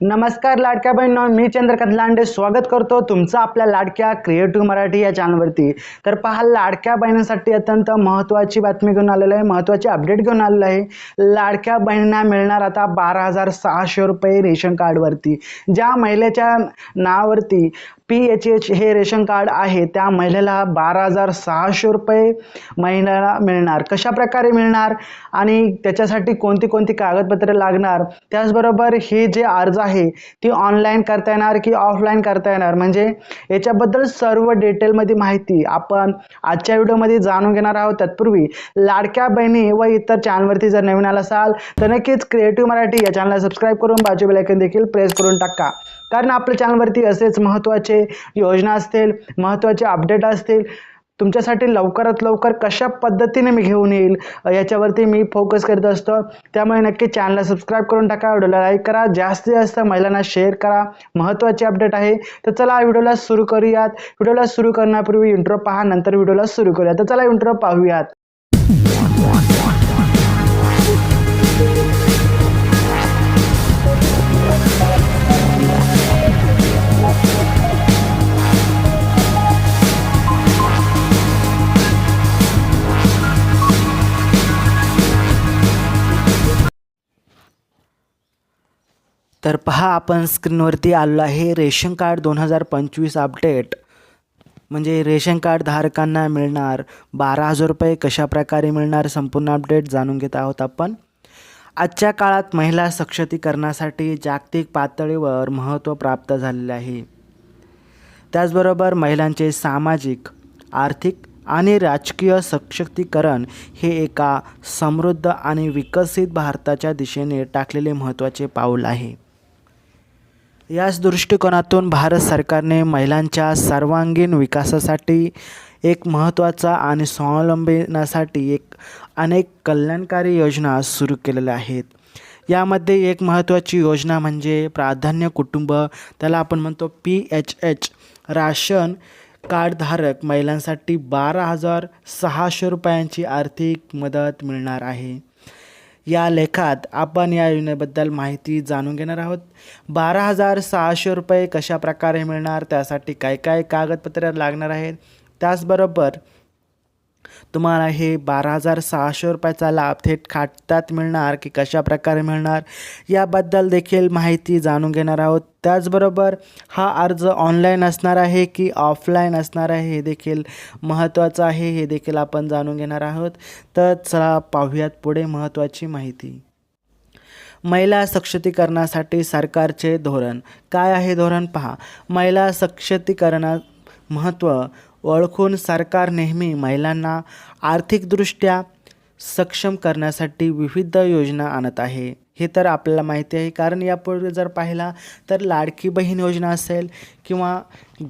नमस्कार लाडक्या बहिणींनो मी चंद्रकांत लांडे स्वागत करतो तुमचं आपल्या लाडक्या क्रिएटिव्ह मराठी या चॅनलवरती तर पहा लाडक्या बहिणींसाठी अत्यंत महत्त्वाची बातमी घेऊन आलेलं आहे महत्त्वाची अपडेट घेऊन आलेलं आहे. लाडक्या बहिणींना मिळणार आता बारा हजार सहाशे रुपये रेशन कार्डवरती. ज्या महिलेच्या नावावरती पी एच एच हे रेशन कार्ड आहे. त्या महिलेला बारा हजार सहाशे रुपये महिन्याला मिळणार. कशा प्रकारे मिळणार? आणि त्याच्यासाठी कोणती कोणती कागदपत्रे लागणार? त्याचबरोबर हे जे अर्ज आहे ती ऑनलाईन करता येणार की ऑफलाईन करता येणार? म्हणजे याच्याबद्दल सर्व डिटेलमध्ये माहिती आपण आजच्या व्हिडिओमध्ये जाणून घेणार आहोत. तत्पूर्वी लाडक्या बहिणी व इतर चॅनलवरती जर नवीन आला असाल तर नक्कीच क्रिएटिव्ह मराठी या चॅनलला सबस्क्राईब करून बाजू बेलायकन देखील प्रेस करून टाका. कारण आपल्या चॅनलवरती असेच महत्त्वाचे योजना असतील महत्त्वाचे अपडेट असतील तुमच्यासाठी लवकरात लवकर कशा पद्धतीने मी घेऊन येईल याच्यावरती मी फोकस करत असतो. त्यामुळे नक्की चॅनलला सबस्क्राईब करून टाका व्हिडिओला लाईक करा जास्तीत जास्त महिलांना शेअर करा. महत्त्वाचे अपडेट आहे. तर चला व्हिडिओला सुरू करूयात. व्हिडिओला सुरू करण्यापूर्वी इंट्रो पहा नंतर व्हिडिओला सुरू करूयात. तर चला इंट्रो पाहूयात. तर पहा आपण स्क्रीनवरती आलो आहे रेशन कार्ड दोन हजार पंचवीस अपडेट. म्हणजे रेशन कार्ड धारकांना मिळणार बारा हजार रुपये कशा प्रकारे मिळणार संपूर्ण अपडेट जाणून घेत आहोत आपण. आजच्या काळात महिला सक्षमीकरणासाठी जागतिक पातळीवर महत्त्व प्राप्त झालेले आहे. त्याचबरोबर महिलांचे सामाजिक आर्थिक आणि राजकीय सशक्तीकरण हे एका समृद्ध आणि विकसित भारताच्या दिशेने टाकलेले महत्त्वाचे पाऊल आहे. याच दृष्टिकोनातून भारत सरकारने महिलांच्या सर्वांगीण विकासासाठी एक महत्त्वाचा आणि स्वावलंबनासाठी एक अनेक कल्याणकारी योजना सुरू केलेल्या आहेत. यामध्ये एक महत्त्वाची योजना म्हणजे प्राधान्य कुटुंब त्याला आपण म्हणतो पी एच एच राशन कार्डधारक महिलांसाठी बारा हजार सहाशे रुपयांची आर्थिक मदत मिळणार आहे. या लेखात आपण या योजनेबद्दल माहिती जाणून घेणार आहोत. बारा हजार सहाशे रुपये कशा प्रकारे मिळणार त्यासाठी काय काय कागदपत्रे लागणार आहेत त्याचबरोबर तुम्हाला हे बारा हजार सहाशे रुपयाचा लाभ थेट खात्यात मिळणार की कशा प्रकारे मिळणार? याबद्दल देखील माहिती जाणून घेणार आहोत. त्याचबरोबर हा अर्ज ऑनलाईन असणार आहे की ऑफलाईन असणार आहे हे देखील महत्त्वाचं आहे हे देखील आपण जाणून घेणार आहोत. तर चला पाहूयात पुढे महत्त्वाची माहिती. महिला सक्षतीकरणासाठी सरकारचे धोरण. काय आहे धोरण? पहा. महिला सक्षतीकरणा महत्त्व ओळखून सरकार नेहमी महिलांना आर्थिकदृष्ट्या सक्षम करण्यासाठी विविध योजना आणत आहे. हे तर आपल्याला माहिती आहे. कारण यापूर्वी जर पाहिला तर लाडकी बहीण योजना असेल किंवा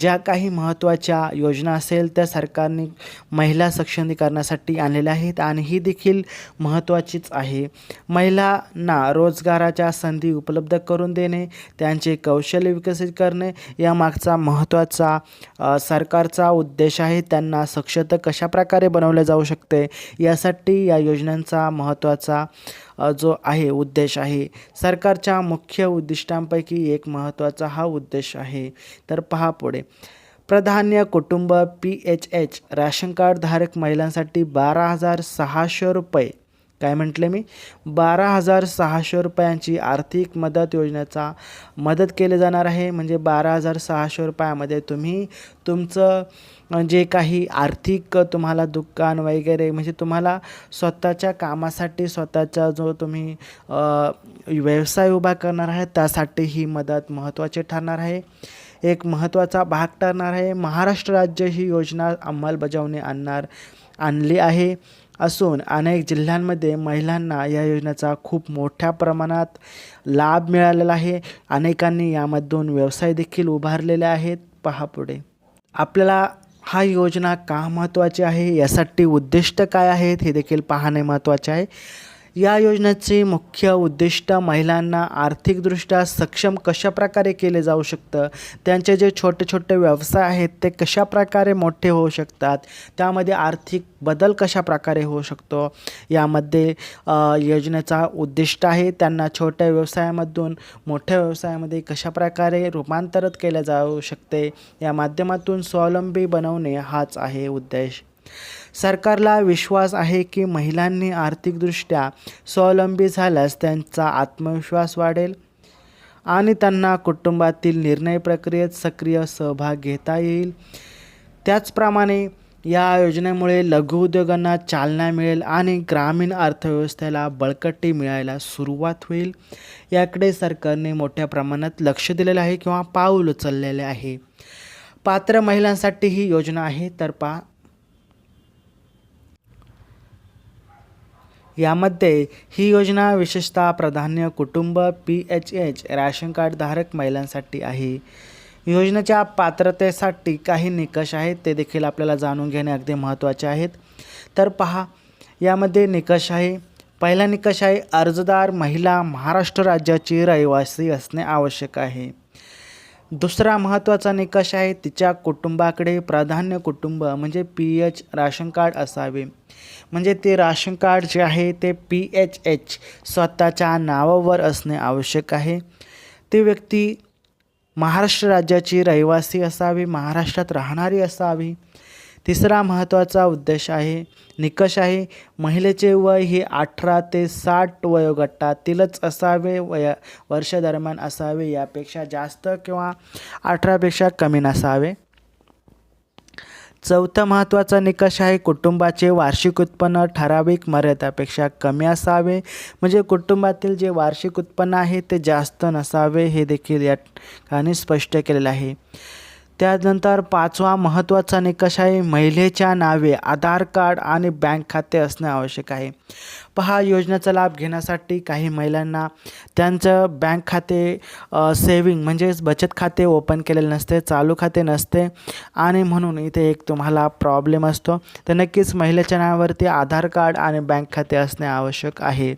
ज्या काही महत्त्वाच्या योजना असेल त्या सरकारने महिला सक्षमीकरणासाठी आणलेल्या आहेत आणि ही देखील महत्त्वाचीच आहे. महिलांना रोजगाराच्या संधी उपलब्ध करून देणे त्यांचे कौशल्य विकसित करणे यामागचा महत्त्वाचा सरकारचा उद्देश आहे. त्यांना सक्षत कशा प्रकारे बनवले जाऊ शकते यासाठी या योजनांचा महत्त्वाचा जो आहे उद्देश आहे सरकारच्या मुख्य उद्दिष्टांपैकी एक महत्त्वाचा हा उद्देश आहे. तर पहा पुढे. प्राधान्य कुटुंब पी एच एच राशन कार्डधारक महिलांसाठी बारा हजार सहाशे रुपये. काय म्हटले मी? बारा हजार सहाशे रुपयांची आर्थिक मदत योजनेचा मदत केली जाणार आहे. म्हणजे बारा हजार सहाशे रुपयामध्ये तुम्ही तुमचं जे काही आर्थिक तुम्हाला दुकान वगैरे म्हणजे तुम्हाला स्वतःच्या कामासाठी स्वतःचा जो तुम्ही व्यवसाय उभा करणार आहे त्यासाठी ही मदत महत्त्वाची ठरणार आहे. एक महत्त्वाचा भाग ठरणार आहे महाराष्ट्र राज्य ही योजना अंमलबजावणी आणणार आणली आहे. असून अनेक जिल्ह्यांमध्ये महिलांना या योजनेचा खूप मोठ्या प्रमाणात लाभ मिळालेला आहे. अनेकांनी यामधून व्यवसाय देखील उभारलेले आहेत. पहा पुढे. आपल्याला हा योजना का महत्त्वाची आहे? यासाठी उद्दिष्ट काय आहेत? हे देखील पाहणे महत्त्वाचे आहे. या योजनेचे मुख्य उद्दिष्ट महिलांना आर्थिकदृष्ट्या सक्षम कशाप्रकारे केले जाऊ शकतं? त्यांचे जे छोटे छोटे व्यवसाय आहेत ते कशाप्रकारे मोठे होऊ शकतात? त्यामध्ये आर्थिक बदल कशाप्रकारे होऊ शकतो? यामध्ये योजनेचा उद्दिष्ट आहे त्यांना छोट्या व्यवसायामधून मोठ्या व्यवसायामध्ये कशाप्रकारे रूपांतरित केले जाऊ शकते? या माध्यमातून स्वावलंबी बनवणे हाच आहे उद्देश. सरकारला विश्वास आहे की महिलांनी आर्थिकदृष्ट्या स्वावलंबी झाल्यास त्यांचा आत्मविश्वास वाढेल आणि त्यांना कुटुंबातील निर्णय प्रक्रियेत सक्रिय सहभाग घेता येईल. त्याचप्रमाणे या योजनेमुळे लघुउद्योगांना चालना मिळेल आणि ग्रामीण अर्थव्यवस्थेला बळकटी मिळायला सुरुवात होईल. याकडे सरकारने मोठ्या प्रमाणात लक्ष दिलेलं आहे किंवा पाऊल उचललेले आहे. पात्र महिलांसाठी ही योजना आहे तर पा यामध्ये ही योजना विशेषतः प्राधान्य कुटुंब पी एच एच रॅशन कार्डधारक महिलांसाठी आहे. योजनेच्या पात्रतेसाठी काही निकष आहेत ते देखील आपल्याला जाणून घेणे अगदी महत्त्वाचे आहेत. तर पहा यामध्ये निकष आहे. पहिला निकष आहे अर्जदार महिला महाराष्ट्र राज्याची रहिवासी असणे आवश्यक आहे. दुसरा महत्त्वाचा निकष आहे तिच्या कुटुंबाकडे प्राधान्य कुटुंब म्हणजे पी एच राशन कार्ड असावे. म्हणजे ते राशन कार्ड जे आहे ते पी एच एच स्वतःच्या नावावर असणे आवश्यक आहे. ती व्यक्ती महाराष्ट्र राज्याची रहिवासी असावी महाराष्ट्रात राहणारी असावी. तिसरा महत्त्वाचा उद्देश आहे निकष आहे. महिलेचे वय हे अठरा ते साठ वयोगटातीलच असावे वय वर्षादरम्यान असावे यापेक्षा जास्त किंवा अठरापेक्षा कमी नसावे. चौथा महत्त्वाचा निकष आहे कुटुंबाचे वार्षिक उत्पन्न ठराविक मर्यादापेक्षा कमी असावे. म्हणजे कुटुंबातील जे वार्षिक उत्पन्न आहे ते जास्त नसावे हे देखील या ठिकाणी स्पष्ट केलेलं आहे. त्यानंतर पाचवा महत्त्वाचा निकष आहे महिलेच्या नावे आधार कार्ड आणि बँक खाते असणे आवश्यक आहे. पहा योजनेचा लाभ घेण्यासाठी काही महिलांना त्यांचं बँक खाते सेविंग म्हणजेच बचत खाते ओपन केलेले नसते चालू खाते नसते आणि म्हणून इथे एक तुम्हाला प्रॉब्लेम असतो. तर नक्कीच महिलेच्या नावावरती आधार कार्ड आणि बँक खाते असणे आवश्यक आहे.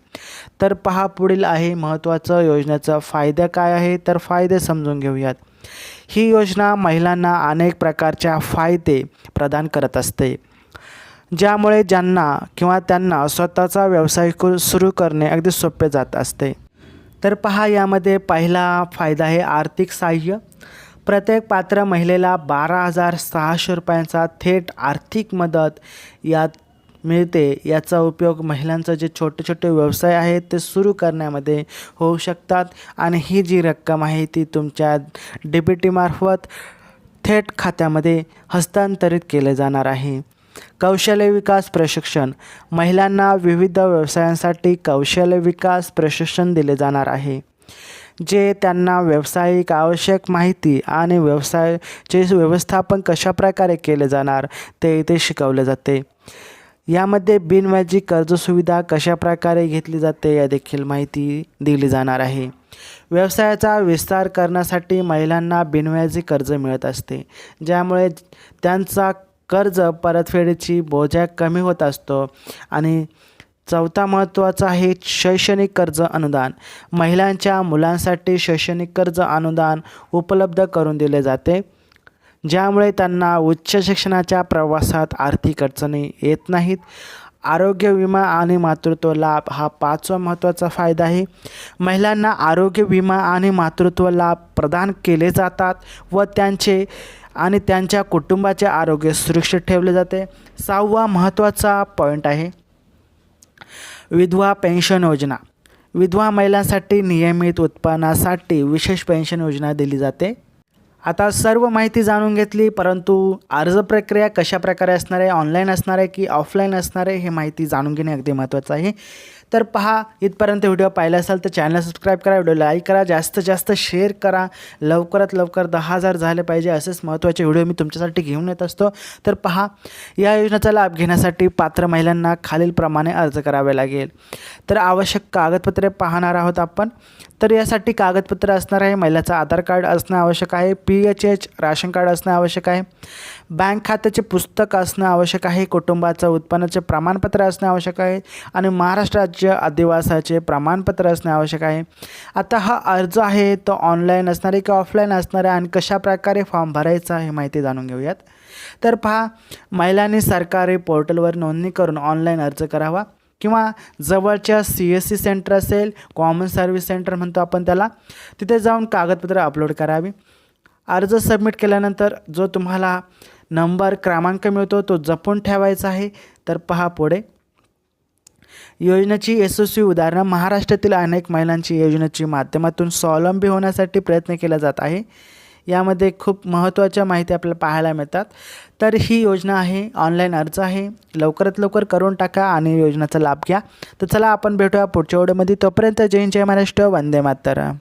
तर पहा पुढील आहे महत्त्वाचं योजनेचं फायदा काय आहे? तर फायदे समजून घेऊयात. ही योजना महिलांना अनेक प्रकारच्या फायदे प्रदान करत असते. ज्यामुळे ज्यांना किंवा त्यांना स्वतःचा व्यवसाय कु- सुरू करणे अगदी सोपे जात असते. तर पहा यामध्ये पहिला फायदा आहे आर्थिक सहाय्य. प्रत्येक पात्र महिलेला बारा हजार सहाशे रुपयांचा थेट आर्थिक मदत यात मिळते. याचा उपयोग महिलांचा जे छोटे छोटे व्यवसाय आहेत ते सुरू करण्यामध्ये होऊ शकतात. आणि ही जी रक्कम आहे ती तुमच्या डी बी टीमार्फत थेट खात्यामध्ये हस्तांतरित केले जाणार आहे. कौशल्य विकास प्रशिक्षण. महिलांना विविध व्यवसायांसाठी कौशल्य विकास प्रशिक्षण दिले जाणार आहे जे त्यांना व्यावसायिक आवश्यक माहिती आणि व्यवसायाचे व्यवस्थापन कशाप्रकारे केले जाणार ते इथे शिकवले जाते. यामध्ये बिनव्याजी कर्ज सुविधा कशाप्रकारे घेतली जाते या देखील माहिती दिली जाणार आहे. व्यवसायाचा विस्तार करण्यासाठी महिलांना बिनव्याजी कर्ज मिळत असते ज्यामुळे त्यांचा कर्ज परतफेडीची बोजा कमी होत असतो. आणि चौथा महत्त्वाचा आहे शैक्षणिक कर्ज अनुदान. महिलांच्या मुलांसाठी शैक्षणिक कर्ज अनुदान उपलब्ध करून दिले जाते. ज्यामुळे त्यांना उच्च शिक्षणाच्या प्रवासात आर्थिक अडचणी येत नाहीत. आरोग्य विमा आणि मातृत्व लाभ हा पाचवा महत्त्वाचा फायदा आहे. महिलांना आरोग्य विमा आणि मातृत्व लाभ प्रदान केले जातात व त्यांचे आणि त्यांच्या कुटुंबाचे आरोग्य सुरक्षित ठेवले जाते. सहावा महत्त्वाचा पॉईंट आहे. विधवा पेन्शन योजना. विधवा महिलांसाठी नियमित उत्पन्नासाठी विशेष पेन्शन योजना दिली जाते. आता सर्व माहिती जाणून घेतली परंतु अर्ज प्रक्रिया कशा प्रकारे असणार आहे ऑनलाईन असणार आहे की ऑफलाईन असणार आहे हे माहिती जाणून घेणे अगदी महत्त्वाचं आहे. तर पहा इथपर्यंत व्हिडिओ पाहिला असाल तर चॅनल सबस्क्राईब करा व्हिडिओ लाईक करा जास्तीत जास्त शेअर करा. लवकरात लवकर दहा हजार झाले पाहिजे असेच महत्त्वाचे व्हिडिओ मी तुमच्यासाठी घेऊन येत असतो. तर पहा या योजनेचा लाभ घेण्यासाठी पात्र महिलांना खालीलप्रमाणे अर्ज करावे लागेल. तर आवश्यक कागदपत्रे पाहणार आहोत आपण. तर यासाठी कागदपत्र असणार आहे महिलाचं आधार कार्ड असणं आवश्यक आहे P H H ration card असणं आवश्यक आहे. बँक खात्याचे पुस्तक असणं आवश्यक आहे कुटुंबाचं उत्पन्नाचे प्रमाणपत्र असणे आवश्यक आहे आणि महाराष्ट्र राज्य आदिवासाचे अधिवासाचे प्रमाणपत्र असणे आवश्यक आहे. आता हा अर्ज आहे तो ऑनलाईन असणार आहे की ऑफलाईन असणार आहे आणि कशा प्रकारे फॉर्म भरायचा हे माहिती जाणून घेऊयात. तर पहा महिलांनी सरकारी पोर्टलवर नोंदणी करून ऑनलाईन अर्ज करावा किंवा जवळच्या सी एस सी सेंटर असेल कॉमन सर्व्हिस सेंटर म्हणतो आपण त्याला तिथे जाऊन कागदपत्र अपलोड करावी. अर्ज सबमिट केल्यानंतर जो तुम्हाला नंबर क्रमांक मिळतो तो जपून ठेवायचा आहे. तर पहा पुढे. योजनेची यशस्वी उदाहरणं. महाराष्ट्रातील अनेक महिलांची योजनेची माध्यमातून स्वावलंबी होण्यासाठी प्रयत्न केला जात आहे. यामध्ये खूप महत्त्वाच्या माहिती आपल्याला पाहायला मिळतात. तर ही योजना आहे ऑनलाईन अर्ज आहे. लवकरात लवकर करून टाका आणि योजनेचा लाभ घ्या. तर चला आपण भेटूया पुढच्या ओढेमध्ये तोपर्यंत जय जय महाराष्ट्र. वंदे मातरम.